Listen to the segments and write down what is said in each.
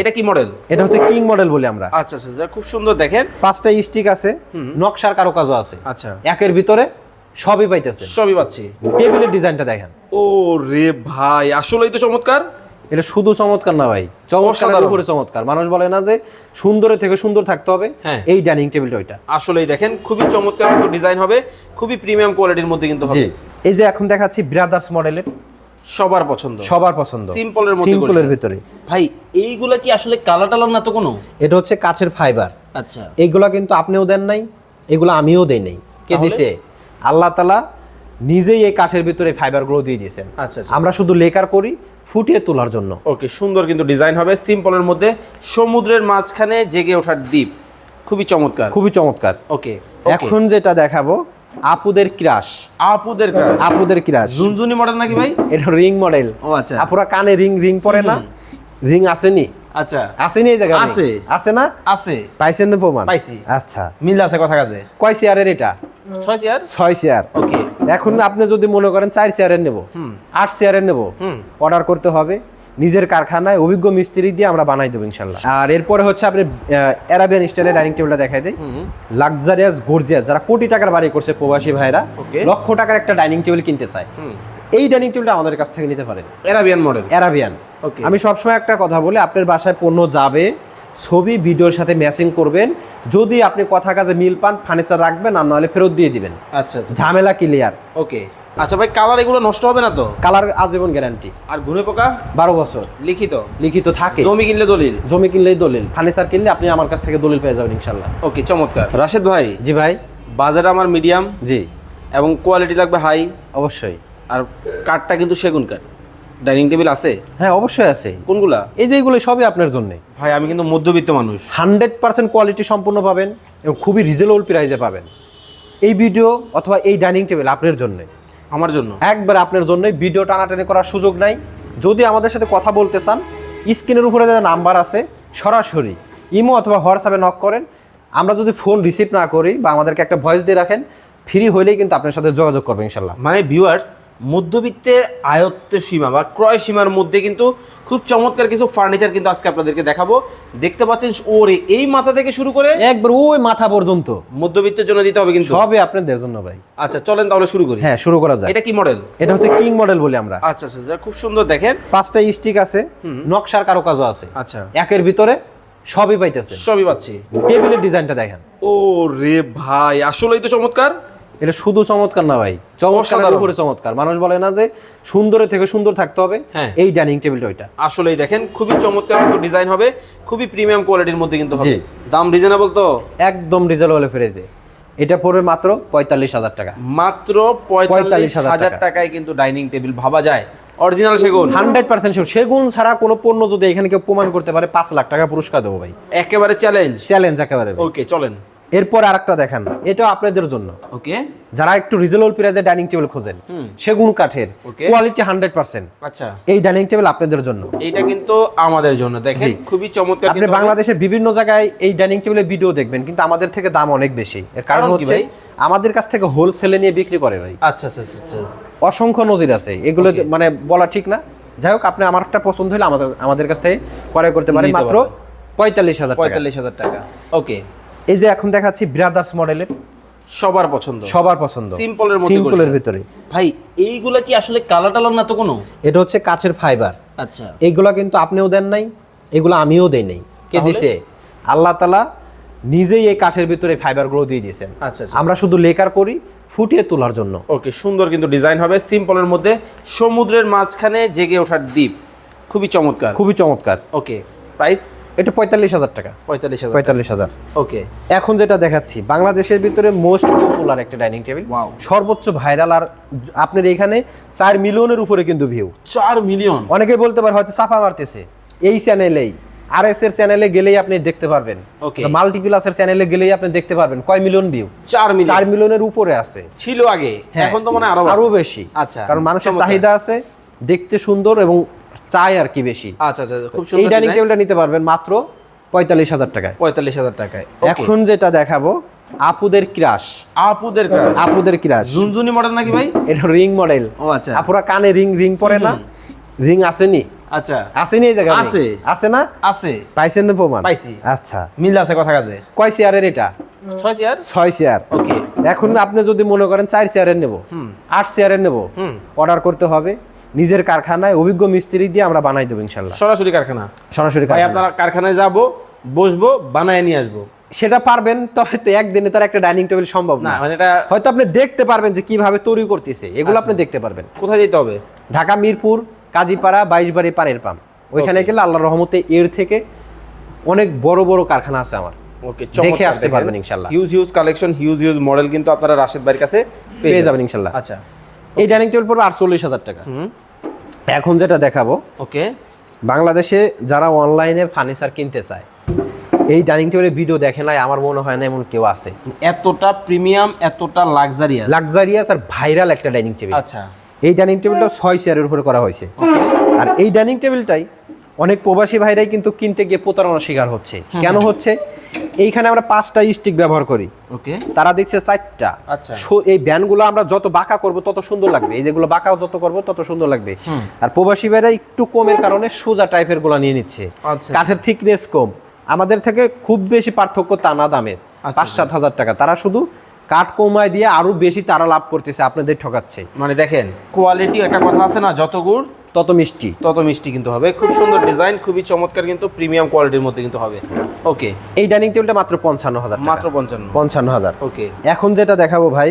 এটা কি মডেল এটা হচ্ছে কিং মডেল বলি আমরা। আচ্ছা আচ্ছা খুব সুন্দর দেখেন। পাঁচটা স্টিক আছে নকশার কারুকাজও আছে। আচ্ছা। একের ভিতরে সবই পাইতেছে সবই পাচ্ছি। টেবিলের ডিজাইনটা দেখেন। ও রে ভাই আসলেই তো চমৎকার। এটা শুধু চমৎকার না ভাই অসাধারণ। উপরে চমৎকার। মানুষ বলে না যে সুন্দরের থেকে সুন্দর থাকতে হবে। হ্যাঁ। এই ডাইনিং টেবিলটা ওইটা। আসলেই দেখেন খুবই চমৎকার ডিজাইন হবে। খুবই প্রিমিয়াম কোয়ালিটির মধ্যে কিন্তু হবে। এই যে এখন দেখাচ্ছি ব্রাদার্স মডেলের সবার পছন্দ। সবার পছন্দ। সিম্পলের মধ্যে সিম্পলের ভিতরে। ভাই এইগুলা কি আসলে কালার টালার না তো কোনো? এটা হচ্ছে কাচের ফাইবার আচ্ছা। এইগুলা কিন্তু আপনিও দেন নাই এগুলো আমিও দেই নাই। কে দিছে? আল্লাহ তালা নিজেই এই কাঠের ভিতরে ফাইবারগুলো দিয়ে দিয়েছেন। আচ্ছা, আচ্ছা। আমরা শুধু লেকার করি ফুটিয়ে তোলার জন্য। ওকে সুন্দর কিন্তু ডিজাইন হবে। সিম্পলের মধ্যে সমুদ্রের মাঝখানে জেগে ওঠার দ্বীপ। খুবই চমৎকার। খুবই চমৎকার। ওকে। এখন যেটা দেখাবো আপুদের ক্রাশ আপুদের crush। আপুদের ক্রাশ ঝুনঝুনি মডেল নাকি ভাই? এটা রিং মডেল ও আচ্ছা। আপুরা কানে রিং রিং পরে না? রিং আসেনি। আচ্ছা। আসেনি এই জায়গায় আছে। আছে না? আছে। পাইছেন প্রমাণ? পাইছি। আচ্ছা। মিল আছে কথা কাজে। কয় চেয়ারের এটা? ছয় চেয়ার ছয় চেয়ার ওকে এখন আপনি যদি মনে করেন চার চেয়ারের নেব। আট চেয়ারের নেব। হুম। অর্ডার করতে হবে। নিজের কারখানায় অভিজ্ঞ মিস্ত্রি দিয়ে আমরা বানাই দেবো ইনশাল্লাহ। আর এরপরে হচ্ছে আপনি অ্যারাবিয়ান স্টাইলের ডাইনিং টেবিলটা দেখাই দিই। লাক্সারিয়াস গর্জিয়াস যারা কোটি টাকার বাড়ি করছে প্রবাসী ভাইরা. লক্ষ টাকার একটা ডাইনিং টেবিল কিনতে চায়। এই ডাইনিং টেবিলটা আমাদের কাছ থেকে নিতে পারেন। Arabian model Arabian. আমি সবসময় একটা কথা বলি আপনার বাসায় পণ্য যাবে ছবি ভিডিওর সাথে ম্যাচিং করবেন যদি আপনি কথা কাজে মিল পান ফার্নিচার রাখবেন আর নাহলে ফেরত দিয়ে দিবেন। আচ্ছা আচ্ছা। ঝামেলা ক্লিয়ার ওকে আচ্ছা ভাই কালার এগুলো নষ্ট হবে না তো? কালার আজীবন গ্যারান্টি আর ঘুরে পোকা? বারো বছর। লিখিত? লিখিত থাকে। জমি কিনলে দলিল? জমি কিনলেই দলিল। ফার্নিচার কিনলে আপনি আমার কাছ থেকে দলিল পেয়ে যাবেন ইনশাল্লাহ। ওকে চমৎকার। রাশেদ ভাই জি ভাই। বাজার আমার মিডিয়াম জি। এবং কোয়ালিটি লাগবে হাই অবশ্যই। আর কাঠটা কিন্তু সেগুন কাঠ ডাইনিং টেবিল আছে? হ্যাঁ অবশ্যই আছে। কোনগুলা? এই যে এগুলো সবই আপনার জন্য। ভাই আমি কিন্তু মধ্যবিত্ত মানুষ। হান্ড্রেড পার্সেন্ট কোয়ালিটি সম্পূর্ণ পাবেন এবং খুবই রিজনেবল প্রাইসে পাবেন। এই ভিডিও অথবা এই ডাইনিং টেবিল আপনার জন্য। আমার জন্য। একবার আপনার জন্য ভিডিও টানাটানি করার সুযোগ নাই। যদি আমাদের সাথে কথা বলতে চান স্ক্রিনের উপরে যে নাম্বার আছে সরাসরি ইমো অথবা হোয়াটসঅ্যাপে নক করেন। আমরা যদি ফোন রিসিভ না করি বা আমাদেরকে একটা ভয়েস দিয়ে রাখেন ফ্রি হলেই কিন্তু আপনার সাথে যোগাযোগ করব ইনশাল্লাহ। মানে ভিউয়ার্স মধ্যবিত্তের আয়ত্ত সীমা বা ক্রয় সীমার মধ্যে কিন্তু খুব চমৎকার কিছু ফার্নিচার কিন্তু আজকে আপনাদেরকে দেখাবো। দেখতে পাচ্ছেন ওরে এই মাথা থেকে শুরু করে একবার ওই মাথা পর্যন্ত। মধ্যবিত্তের জন্য দিতে হবে কিন্তু। সবই আপনাদের জন্য ভাই। আচ্ছা চলেন তাহলে শুরু করি। হ্যাঁ শুরু করা যায় এটা কি মডেল এটা হচ্ছে কিং মডেল বলি আমরা। আচ্ছা আচ্ছা যা খুব সুন্দর দেখেন। পাঁচটা স্টিক আছে নকশার কারুকাজও আছে। আচ্ছা। একের ভিতরে সবই পাইতেছে সবই পাচ্ছি। টেবিলের ডিজাইনটা দেখেন। ও রে ভাই আসলেই তো চমৎকার। এটা শুধু চমৎকার না ভাই। অসাধারণ। উপরে চমৎকার। মানুষ বলে না যে থেকে সুন্দর থাকতে হবে। হ্যাঁ। এই ডাইনিং টেবিলটা ওইটা। আসলেই দেখেন খুবই চমৎকার ডিজাইন হবে খুবই প্রিমিয়াম কোয়ালিটির মধ্যে কিন্তু হবে। দাম রিজনেবল তো? একদম রিজনেবল ফ্রেজে এটা পড়বে মাত্র পঁয়তাল্লিশ হাজার টাকা। মাত্র পঁয়তাল্লিশ হাজার টাকায় কিন্তু ডাইনিং টেবিল ভাবা যায়। অরিজিনাল সেগুন। হান্ড্রেড পার্সেন্ট সেগুন ছাড়া কোনো পণ্য যদি এখানে কেউ প্রমাণ করতে পারে পাঁচ লাখ টাকা পুরস্কার দেবো ভাই। একেবারে চ্যালেঞ্জ চ্যালেঞ্জ একেবারে ওকে চলেন। এরপর আরেকটা দেখান। এটাও আপনাদের জন্য। ওকে। যারা একটু রিজনেবল প্রাইসে ডাইনিং টেবিল খোঁজেন সেগুন কাঠের কোয়ালিটি হান্ড্রেড পার্সেন্ট আচ্ছা। এই ডাইনিং টেবিল আপনাদের জন্য। এইটা কিন্তু আমাদের জন্য। দেখেন খুবই চমৎকার আপনি বাংলাদেশের বিভিন্ন জায়গায় এই ডাইনিং টেবিলের ভিডিও দেখবেন কিন্তু আমাদের থেকে দাম অনেক বেশি। এর কারণ হচ্ছে আমাদের কাছ থেকে হোলসেলে নিয়ে বিক্রি করে ভাই। আচ্ছা আচ্ছা আচ্ছা, আচ্ছা। অসংখ্য নজির আছে। এগুলো মানে বলা ঠিক না। যাই হোক আপনি আমার একটা পছন্দ হলে আমাদের আমাদের কাছ থেকে ক্রয় করতে পারেন মাত্র পঁয়তাল্লিশ হাজার টাকা। পঁয়তাল্লিশ হাজার টাকা। ওকে। এই যে এখন দেখাচ্ছি ব্রাদার্স মডেলের সবার পছন্দ। সবার পছন্দ। সিম্পলের মধ্যে সিম্পলের ভিতরে ভাই এইগুলা কি আসলে কালার টালার না তো কোনো? এটা হচ্ছে কাচের ফাইবার আচ্ছা। এইগুলা কিন্তু আপনিও দেন নাই এগুলো আমিও দেই নাই। কে? দিছে? আল্লাহ তালা নিজেই এই কাঠের ভিতরে ফাইবারগুলো দিয়ে দিয়েছেন। আচ্ছা, আচ্ছা। আমরা শুধু লেকার করি ফুটিয়ে তোলার জন্য। ওকে সুন্দর কিন্তু ডিজাইন হবে। সিম্পলের মধ্যে সমুদ্রের মাঝখানে জেগে ওঠার দ্বীপ খুবই চমৎকার। খুবই চমৎকার। ওকে প্রাইস এটা পঁয়তাল্লিশ হাজার টাকা। পঁয়তাল্লিশ হাজার। পঁয়তাল্লিশ হাজার। ওকে এখন যেটা দেখাচ্ছি বাংলাদেশের ভিতরে মোস্ট পপুলার একটা ডাইনিং টেবিল সর্বোচ্চ ভাইরাল আর আপনার এখানে চার মিলিয়নের উপরে কিন্তু ভিউ চার মিলিয়ন অনেকে বলতে পারে হয়তো চাপা মারতেছে। এই চ্যানেলেই আর এস এর চ্যানেলে গেলেই আপনি দেখতে পারবেন। Okay. মাল্টিপ্লাসের চ্যানেলে গেলেই আপনি দেখতে পারবেন। কয় মিলিয়ন ভিউ চার চার মিলিয়ন মিলিয়নের উপরে আছে। ছিল আগে হ্যাঁ, এখন তো মানে আরও আরও বেশি। আচ্ছা কারণ মানুষের চাহিদা আছে দেখতে সুন্দর এবং চাই আর কি বেশি। আচ্ছা আচ্ছা খুব এই ডাইনিং টেবিলটা নিতে পারবেন মাত্র পঁয়তাল্লিশ হাজার টাকায়। পঁয়তাল্লিশ হাজার টাকায় এখন যেটা দেখাবো আপুদের ক্রাশ আপুদের crush। আপুদের ক্রাশ ঝুনঝুনি মডেল নাকি ভাই? এটা রিং মডেল ও আচ্ছা। আপুরা কানে রিং রিং পরে না? রিং আসেনি। আচ্ছা। আসেনি এই জায়গা আছে। আছে না? আছে। পাইছেন না প্রমাণ? পাইছি। আচ্ছা। মিল আছে কথা কাজে। কয় চেয়ারের এটা? ছয় চেয়ার ছয় চেয়ার ওকে এখন আপনি যদি মনে করেন চার চেয়ারের নেব। আট চেয়ারের নেব। অর্ডার করতে হবে। নিজের কারখানায় অভিজ্ঞ মিস্ত্রি দিয়ে আমরা বানাই দেবো ইনশাল্লাহ। সরাসরি কারখানা? সরাসরি। আপনারা কারখানায় যাব বসবো বানায় নিয়ে আসব। সেটা পারবেন তবে তো একদিনে তার একটা ডাইনিং টেবিল সম্ভব না মানে এটা হয়তো আপনি দেখতে পারবেন যে কীভাবে তৈরি করতেছে এগুলো আচ্ছা। আপনি দেখতে পারবেন। কোথায় যেতে হবে? ঢাকা মিরপুর কাজীপাড়া বাইশবাড়ি পাড়ের পাম্প ওইখানে গেলে আল্লাহর রহমতে এর থেকে অনেক বড় বড় কারখানা আছে আমার। ওকে দেখে আসতে পারবেন ইনশাল্লাহ। Huge huge collection huge huge model কিন্তু আপনারা রাশেদ ভাইয়ের কাছে পেয়ে যাবেন। ইনশাল্লাহ। আচ্ছা। এই ডাইনিং টেবিল পড়বে আটচল্লিশ হাজার টাকা। এখন যেটা দেখাবো ওকে। বাংলাদেশে যারা অনলাইনে ফার্নিচার কিনতে চায় এই ডাইনিং টেবিলের ভিডিও দেখে নাই আমার মনে হয় না এমন কেউ আছে। এতটা প্রিমিয়াম এতটা লাক্সারিয়াস লাক্সারিয়াস আর ভাইরাল একটা ডাইনিং টেবিল। আচ্ছা। এই ডাইনিং টেবিলটা ছয় চেয়ারের উপরে করা হয়েছে। আর এই ডাইনিং টেবিলটাই অনেক প্রবাসী ভাইরাই কিন্তু কিনতে গিয়ে প্রতারণার শিকার হচ্ছে। কেন হচ্ছে? এইখানে আমরা পাঁচটা স্টিক ব্যবহার করি। ওকে। তারা দেখছে চারটা আচ্ছা। এই ব্যানগুলো আমরা যত বাঁকা করব তত সুন্দর লাগবে। এই যেগুলো বাঁকা যত করব তত সুন্দর লাগবে। আর প্রবাসী ভাইরা একটু কমের কারণে সোজা টাইপেরগুলা নিয়ে নিচ্ছে। আচ্ছা। কাঠের থিকনেস কম। আমাদের থেকে খুব বেশি পার্থক্য তা না দামের। আচ্ছা, পাঁচ সাত হাজার টাকা। তারা শুধু কাঠ কমায় দিয়ে আরও বেশি তারা লাভ করতেছে আপনাদের ঠকাচ্ছে। মানে দেখেন কোয়ালিটি একটা কথা আছে না যত গুড় তত মিষ্টি। তত মিষ্টি কিন্তু হবে। খুব সুন্দর ডিজাইন খুবই চমৎকার কিন্তু প্রিমিয়াম কোয়ালিটির মধ্যে কিন্তু হবে। ওকে। এই ডাইনিং টেবিলটা মাত্র পঞ্চান্ন হাজার মাত্র পঞ্চান্ন। পঞ্চান্ন হাজার ওকে। এখন যেটা দেখাবো ভাই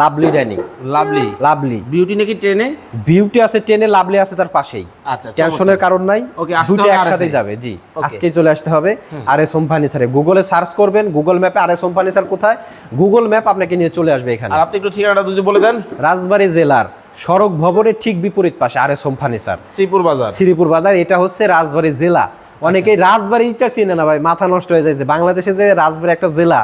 lovely dining. Lovely. Lovely. Beauty নাকি ট্রেনে? বিউটি আছে টেনে লাভলি আছে তার পাশেই। আচ্ছা টেনশনের কারণ নাই। দুটো একসাথে যাবে জি. আজকেই চলে আসতে হবে আর এস হোম ফার্নিচারে গুগলে সার্চ করবেন গুগল ম্যাপে আর এস হোম ফার্নিচার কোথায়? গুগল ম্যাপ আপনাকে নিয়ে চলে আসবে এখানে। আর আপনি একটু ঠিকানাটা যদি বলে দেন। রাজবাড়ী জেলার সড়ক ভবনের ঠিক বিপরীত পাশে R S home furniture Sreepur Bazar. Sreepur Bazar এটা হচ্ছে রাজবাড়ী জেলা। অনেকে রাজবাড়িটা চিনে না ভাই মাথা নষ্ট হয়ে যায় বাংলাদেশে যে রাজবাড়ি একটা জেলা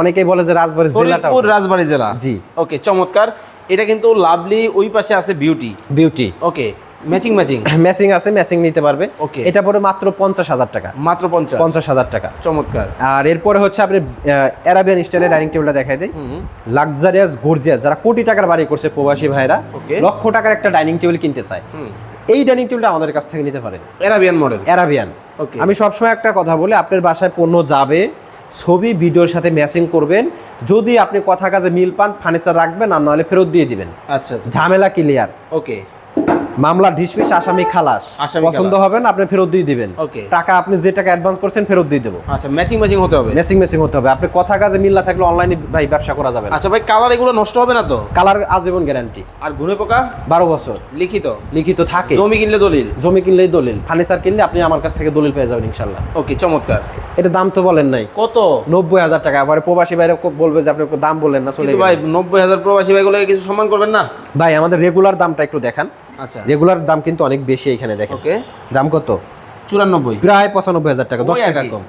অনেকেই বলে যে রাজবাড়ি জেলাটা রাজবাড়ী জেলা। জি। ওকে চমৎকার। এটা কিন্তু লাভলি ওই পাশে আছে beauty beauty okay matching matching matching আছে ম্যাচিং নিতে পারবে। ওকে এটা পরে মাত্র পঞ্চাশ হাজার টাকা। মাত্র পঞ্চাশ? পঞ্চাশ হাজার টাকা। চমৎকার। আর এরপরে হচ্ছে আপনি অ্যারাবিয়ান স্টাইলের ডাইনিং টেবিলটা দেখাই দিই। লাক্সারিয়াস গর্জিয়াস যারা কোটি টাকার বাড়ি করছে প্রবাসী ভাইরা. লক্ষ টাকার একটা ডাইনিং টেবিল কিনতে চায়। এই ডাইনিং টেবিলটা আমাদের কাছ থেকে নিতে পারেন এরাবিয়ান মডেল অ্যারাবিয়ান. আমি সবসময় একটা কথা বলি আপনার বাসায় পণ্য যাবে ছবি ভিডিওর সাথে ম্যাচিং করবেন। যদি আপনি কথা কাজে মিল পান ফার্নিচার রাখবেন আর নাহলে ফেরত দিয়ে দিবেন। আচ্ছা আচ্ছা। ঝামেলা ক্লিয়ার ওকে মামলা ডিসমিস আসামি খালাস। পছন্দ হবে না আপনি ফেরত দিয়ে দিবেন. টাকা আপনি যে টাকা অ্যাডভান্স করছেন ফেরত দিয়ে দেবো। আচ্ছা ম্যাচিং ম্যাচিং হতে হবে। মেসিং মেসিং হতে হবে। আপনি কথা কাজে মিল না থাকলে অনলাইনে ভাই ব্যবসা করা যাবে আচ্ছা ভাই কালার এগুলো নষ্ট হবে না তো? কালার আজীবন গ্যারান্টি আর ঘুরে পোকা? বারো বছর। লিখিত? লিখিত থাকে। জমি কিনলে দলিল? জমি কিনলেই দলিল। ফার্নিচার কিনলে আপনি আমার কাছ থেকে দলিল পেয়ে যাবেন ইনশাল্লাহ। ওকে চমৎকার। এটা দাম তো বলেন নাই। কত? নব্বই হাজার টাকা। আবার প্রবাসী বাইরে বলবে যে আপনি দাম বললেন না চলে ভাই নব্বই হাজার প্রবাসী ভাইগুলোকে কিছু সম্মান করবেন না? ভাই আমাদের রেগুলার দামটা একটু দেখান। আচ্ছা। রেগুলার দাম কিন্তু অনেক বেশি এখানে দেখেন। ওকে দাম কত? চুরানব্বই। প্রায় পঁচানব্বই হাজার টাকা দশ টাকা। কম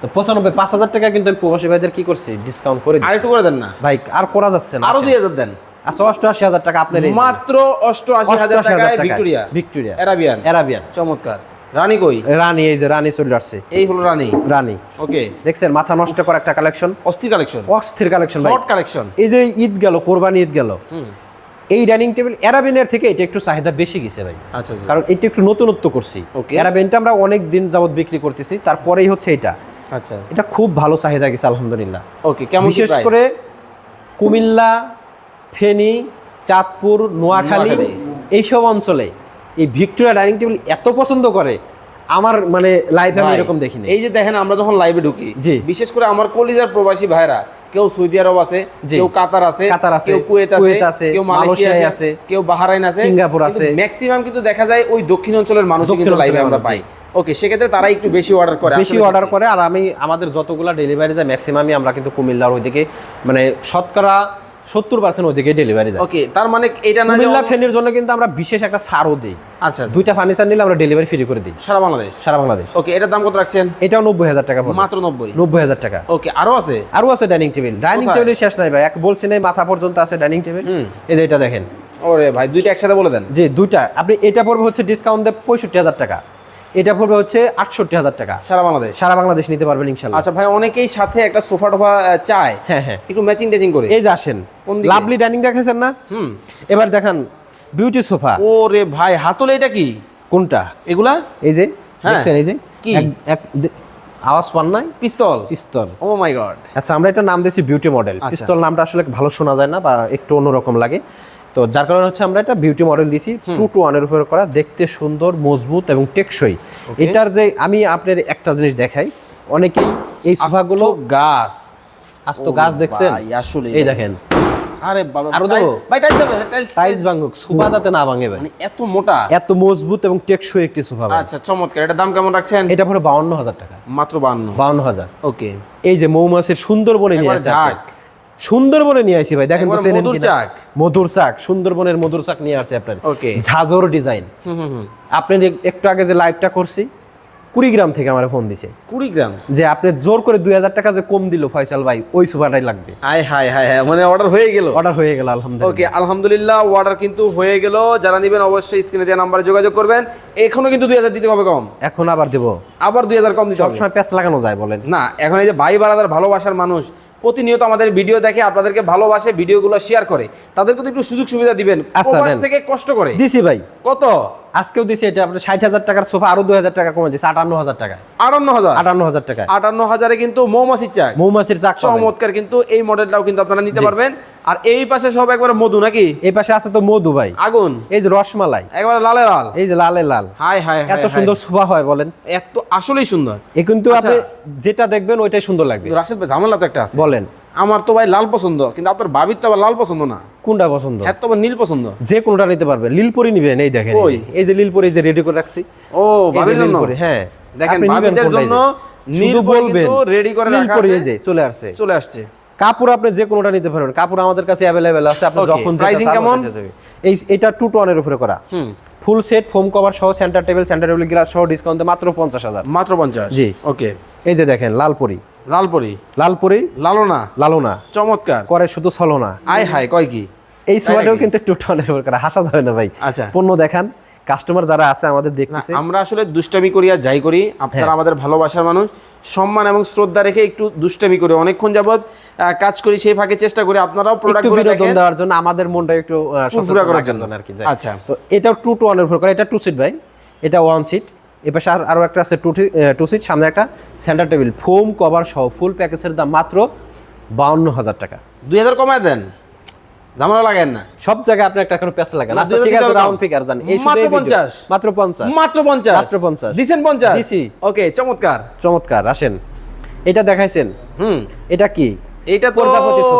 তো পঁচানব্বই পাঁচ হাজার টাকা কিন্তু আমি প্রবাসী ভাইদের কি করছি? ডিসকাউন্ট করে। আর একটু করে দেন না। ভাই আর করা যাচ্ছে না আরও দুই হাজার দেন। আচ্ছা অষ্টআশি হাজার টাকা আপনার মাত্র অষ্টআশি হাজার 88,000 টাকায় টাকায়। ভিক্টোরিয়া। ভিক্টোরিয়া। অ্যারাবিয়ান। অ্যারাবিয়ান। চমৎকার। রানী কই? রানী এই যে রানী চলে আসছে। এই হলো রানী। রানী। ওকে দেখছেন মাথা নষ্ট করা একটা কালেকশন অস্থির কালেকশন অস্থির কালেকশন ভাই। শর্ট কালেকশন এই যে ঈদ গেল কোরবানি ঈদ গেল। হুম। এই ডাইনিং টেবিল অ্যারাবিনের থেকে এটা একটু চাহিদা বেশি গেছে ভাই। আচ্ছা আচ্ছা। কারণ এটা একটু নতুনত্ব করছি. অ্যারাবিনটা আমরা অনেক দিন যাবত বিক্রি করতেছি তারপরেই হচ্ছে এটা। আচ্ছা। এটা খুব ভালো চাহিদা গেছে আলহামদুলিল্লাহ। ওকে কেমন বিশেষ করে কুমিল্লা ফেনী চাঁদপুর নোয়াখালী। এইসব অঞ্চলে এই ভিক্টোরিয়া ডাইনিং টেবিল এত পছন্দ করে আমার মানে লাইফে আমি এরকম দেখিনি। এই যে দেখেন আমরা যখন লাইভে ঢুকি জি। বিশেষ করে আমার কলিজার প্রবাসী ভাইরা কেউ সৌদি আরব আছে কেউ কাতার আছে কাতার আছে, কেউ কুয়েত আছে কেউ মালয়েশিয়া আছে আছে, কেউ বাহারাইন আছে। সিঙ্গাপুর আছে। ম্যাক্সিমাম কিন্তু দেখা যায় ওই দক্ষিণ অঞ্চলের মানুষ কিন্তু লাইভে আমরা পাই। ওকে সেক্ষেত্রে তারা একটু বেশি অর্ডার করে বেশি অর্ডার করে আর আমি আমাদের যতগুলো ডেলিভারি যায় ম্যাক্সিমামই আমরা কিন্তু কুমিল্লার ওইদিকে মানে শতকরা সত্তর পার্সেন্ট ওইদিকে ডেলিভারি যায়। ওকে তার মানে এটা না কুমিল্লা ফেনীর জন্য কিন্তু আমরা বিশেষ একটা ছাড়ও দিই। আচ্ছা আচ্ছা। দুইটা ফার্নিচার নিলে আমরা ডেলিভারি ফ্রি করে দিই। সারা বাংলাদেশ? সারা বাংলাদেশ। ওকে এটার দাম কত রাখছেন? এটাও নব্বই হাজার টাকা মাত্র নব্বই? নব্বই হাজার টাকা। ওকে আরও আছে? আরও আছে ডাইনিং টেবিল ডাইনিং? টেবিলের শেষ নাই ভাই। এক বলছি নাই মাথা পর্যন্ত আছে ডাইনিং টেবিল এই যে এটা দেখেন। ওরে ভাই দুইটা একসাথে বলে দেন। যে দুইটা। আপনি এটা পড়বে হচ্ছে ডিসকাউন্ট দেয় পঁয়ষট্টি হাজার টাকা। এটা পড়বে হচ্ছে আটষট্টি হাজার টাকা। সারা বাংলাদেশ? সারা বাংলাদেশ নিতে পারবেন ইনশাল্লাহ। আচ্ছা ভাই অনেকেই সাথে একটা সোফা টোফা চায়। হ্যাঁ হ্যাঁ। একটু ম্যাচিং ট্যাচিং করে। এই যে আসেন লাভলি ডাইনিং দেখেছেন না? হুম। এবার দেখান বিউটি সোফা। ওরে ভাই হাতলে এটা কি? কোনটা? এগুলা? এই যে হ্যাঁ। দেখছেন এই যে? কি? এক- আওয়াজ পান নাই? পিস্তল? পিস্তল। ও মাই গড আচ্ছা আমরা এটা নাম দিয়েছি বিউটি মডেল আচ্ছা। পিস্তল নামটা আসলে ভালো শোনা যায় না বা একটু অন্যরকম লাগে। তো যার কারণে হচ্ছে আমরা এটা বিউটি মডেল দিয়েছি টু টু ওয়ানের উপরে করা দেখতে সুন্দর মজবুত এবং টেকসই। এটার যে আমি আপনার একটা জিনিস দেখাই অনেকেই এই সোফাগুলো গাছ। আজ তো গাছ দেখছেন? আসলে এই দেখেন। আরে বাবা আরও টাইল- ভাই টাইলস দেবে টাইলস সাইজ ভাঙুক সোফা না ভাঙে ভাই। মানে এত মোটা। এত মজবুত এবং টেকসই একটি সোফা আচ্ছা চমৎকার। এটা দাম কেমন রাখছেন? এটা পড়ে টাকা। মাত্র ওকে এই যে মৌমাছির সুন্দরবনে নিয়ে ঝাঁক। সুন্দরবনে নিয়ে আসি ভাই দেখেন তো মধুর চাক। মধুর চাক সুন্দরবনের মধুর চাক নিয়ে আসছে আপনার। ঝাঝর ডিজাইন। আপনি একটু আগে যে লাইভটা করছি কুড়িগ্রাম থেকে আমার ফোন দিছে। কুড়ি গ্রাম যে আপনি জোর করে দুই হাজার টাকা যে কম দিল ফয়সাল ভাই ওই সুপারটাই লাগবে। হাই হাই হাই হাই মানে অর্ডার হয়ে গেল? অর্ডার হয়ে গেল আলহামদুলিল্লাহ। ওকে আলহামদুলিল্লাহ অর্ডার কিন্তু হয়ে গেল। যারা নেবেন অবশ্যই স্ক্রিনে দেওয়া নাম্বারে যোগাযোগ করবেন। এখনও কিন্তু দুই হাজার দিতে হবে কম। এখন আবার দেবো। আবার দুই হাজার কম দিতে সবসময় প্যাঁচ লাগানো যায় বলেন। না এখন এই যে ভাই বারাদার ভালোবাসার মানুষ প্রতিনিয়ত আমাদের ভিডিও দেখে আপনাদেরকে ভালোবাসে ভিডিওগুলো শেয়ার করে। তাদেরকে তো একটু সুযোগ সুবিধা দিবেন। আচ্ছা, থেকে কষ্ট করে। দিছি ভাই। কত? আজকেও দিছি এটা আপনার ষাট হাজার টাকার সোফা আরও দুই হাজার টাকা কমে দিচ্ছে আটান্ন হাজার টাকা আটান্ন হাজার? আটান্ন হাজার টাকা আটান্ন হাজারে কিন্তু মৌমাছির চাক। মৌমাছির চাক চমৎকার কিন্তু এই মডেলটাও কিন্তু আপনারা নিতে পারবেন। আর এই পাশে সব একবার মধু নাকি? এই পাশে আছে তো মধু ভাই। আগুন। এই যে রসমালাই। একবার লালে লাল। এই যে লালে লাল। হাই হাই এত সুন্দর সোফা হয় বলেন। এত আসলেই সুন্দর। এ কিন্তু আচ্ছা। আপনি যেটা দেখবেন ওইটাই সুন্দর লাগবে। রাশেদ ভাই ঝামেলা তো একটা আছে। বলেন। আমার তো ভাই লাল পছন্দ কিন্তু আপনার ভাবির তো আবার লাল পছন্দ না। কোনটা পছন্দ? এত আবার নীল পছন্দ। যে কোনটা নিতে পারবেন লীলপরি নিবেন এই দেখেন? এই যে লীলপরি এই যে রেডি করে রাখছি। ও ভাবির জন্য? হ্যাঁ। দেখেন ভাবিদের জন্য নীল বলবেন রেডি করে রাখা আছে। যে চলে আসছে। চলে আসছে। কাপড় আপনি যে কোনোটা নিতে পারবেন। কাপড় আমাদের কাছে অ্যাভেলেবেল আছে আপনি যখন pricing কেমন? এই এটা টু টোনের উপরে করা। হুম। ফুল সেট ফোম কভার সহ centre table centre table glass সহ ডিসকাউন্টে মাত্র পঞ্চাশ হাজার। মাত্র পঞ্চাশ? জি। ওকে এই যে দেখেন লালপরি। লালপরি। লালপরি? লালনা। লালনা। চমৎকার। করে শুধু ছলনা। আয় হায় কয় কি? এই নাকি? কিন্তু টু টোনের উপরে করা হাসা যাবে না ভাই। আচ্ছা। পণ্য দেখান কাস্টমার যারা আছে আমাদের দেখতেছে। আমরা আসলে দুষ্টামি করি আর যাই করি আপনারা হ্যাঁ। আমাদের ভালোবাসার মানুষ। সম্মান এবং শ্রদ্ধা রেখে একটু দুষ্টামি করে। অনেকক্ষণ যাবত কাজ করি সেই ফাঁকে চেষ্টা করি। আপনারাও প্রোডাক্ট করে বিনোদন দেওয়ার জন্য আমাদের মনটা একটু করার জন্য। আর কি। আচ্ছা। তো এটা টু টু উপর করে এটা টু সিট ভাই। এটা ওয়ান সিট এপাশে আর আরও একটা আছে টু টু সিট সামনে একটা সেন্টার টেবিল ফোম কভার সহ ফুল প্যাকেজের দাম মাত্র বাউন্ন হাজার টাকা। দুই হাজার কমায় দেন। ঝামেলা লাগেন না। সব জায়গায় আপনি একটা করে পেঁচা লাগান আচ্ছা ঠিক আছে রাউন্ড। ফিগার জান। এই শুধু মাত্র 50 মাত্র পঞ্চাশ। মাত্র পঞ্চাশ। মাত্র 50 দিছেন পঞ্চাশ। দিছি। ওকে চমৎকার। চমৎকার আসেন। এটা দেখাইছেন। হুম। এটা কি? এইটা তো।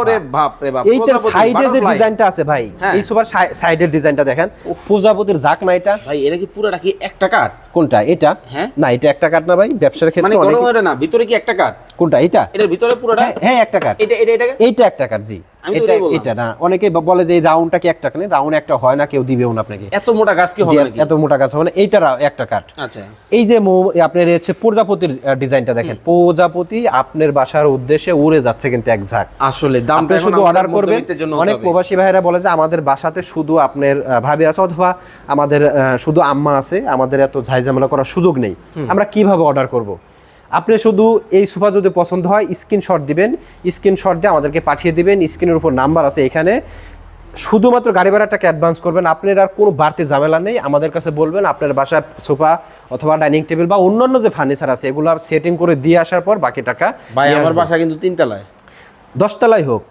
রে বাপ রে বাপ এইটার সাইডে যে ডিজাইনটা আছে ভাই হ্যাঁ। এই সোফার সাইডের ডিজাইনটা দেখেন। প্রজাপতির জাক না এটা। ভাই এটা কি পুরোটা কি একটা কাঠ? কোনটা? এটা? হ্যাঁ। না এটা একটা কাঠ না ভাই ব্যবসার মানে ক্ষেত্রে অনেক গরমের না ভিতরে কি একটা কাঠ? কোনটা? এটা? এটার ভিতরে পুরোটা? হ্যাঁ, হ্যাঁ একটা কাট এটা এটা এটা একটা কাট জি। এটা এটা না। অনেকেই ব- বলে যে রাউন্ডটা কি একটা কাঠ রাউন্ড একটা হয় না কেউ দিবেও না আপনাকে। এত মোটা গাছ কি হবে এত মোটা গাছ হবে না এইটা একটা কাঠ আচ্ছা। এই যে আপনার হচ্ছে প্রজাপতির ডিজাইনটা দেখেন। প্রজাপতি আপনার বাসার উদ্দেশ্যে উড়ে যাচ্ছে কিন্তু এক ঝাঁক। আসলে দামটা শুধু আমাদের অর্ডার করবেন। অনেক প্রবাসী ভাইয়েরা বলে যে আমাদের বাসাতে শুধু আপনার ভাবি আছে অথবা আমাদের শুধু আম্মা আছে। আমাদের এত ঝাই ঝাইঝামেলা করার সুযোগ নেই। আমরা কীভাবে অর্ডার করব? আপনি শুধু এই সোফা যদি পছন্দ হয় স্ক্রিনশট দিবেন। স্ক্রিনশট দিয়ে আমাদেরকে পাঠিয়ে দিবেন। স্ক্রিনের উপর নাম্বার আছে এখানে। শুধুমাত্র গাড়ি ভাড়াটাকে অ্যাডভান্স করবেন। আপনার আর কোনো বাড়তি ঝামেলা নেই। আমাদের কাছে বলবেন আপনার বাসায় সোফা অথবা ডাইনিং টেবিল বা অন্যান্য যে ফার্নিচার আছে এগুলো সেটিং করে দিয়ে আসার পর বাকি টাকা ভাই আমার বাসা কিন্তু তিনতলায়। দশতলায় হোক।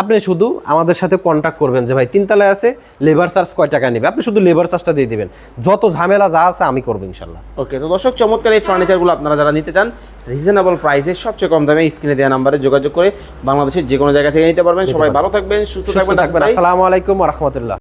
আপনি শুধু আমাদের সাথে কন্ট্যাক্ট করবেন যে ভাই তিনতলায় আছে লেবার চার্জ কয় টাকা নেবে? আপনি শুধু লেবার চার্জটা দিয়ে দেবেন। যত ঝামেলা যা আছে আমি করব ইনশাল্লাহ। ওকে তো দর্শক চমৎকার এই ফার্নিচারগুলো আপনারা যারা নিতে চান রিজনেবল প্রাইসে সবচেয়ে কম দামে স্ক্রিনে দেওয়া নাম্বারে যোগাযোগ করে বাংলাদেশের যে কোনো জায়গা থেকে নিতে পারবেন। সবাই ভালো থাকবেন সুস্থ থাকবেন আসসালামু আলাইকুম রহমতুল্লাহ।